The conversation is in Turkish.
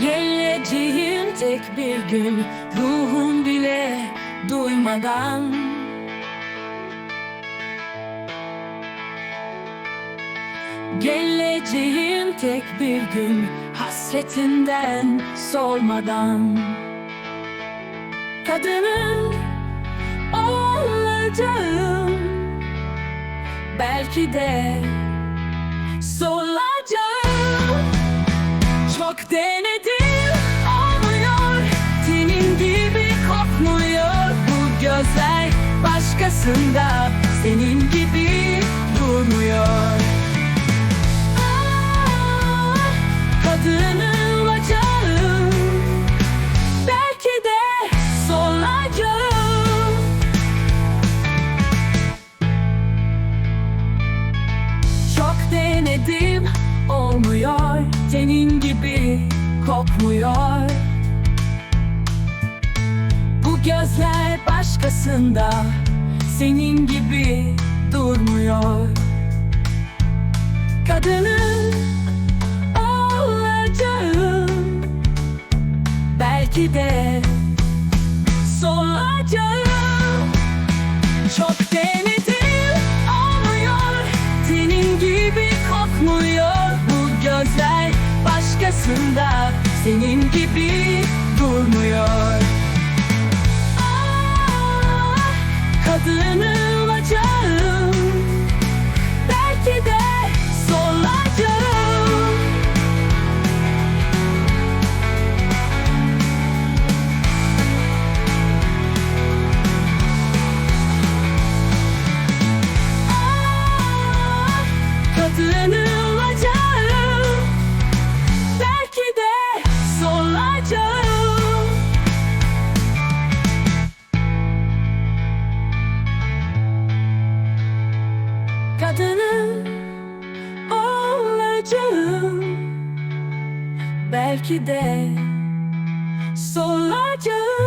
Geleceğin tek bir gün Ruhum bile duymadan. Geleceğin tek bir gün Hasretinden solmadan Kadının olacağım Belki de solacağım denedim olmuyor. Senin gibi kokmuyor bu gözler. Başkasında senin gibi durmuyor. Ah, Kadını olacağım Belki de solacağım Çok denedim olmuyor gözler başkasında Senin gibi durmuyor. Kadının olacağım Belki de solacağım çok denedim olmuyor. Senin gibi kokmuyor bu gözler Başkasında senin gibi Kadını Kadını olacağım Belki de solacağım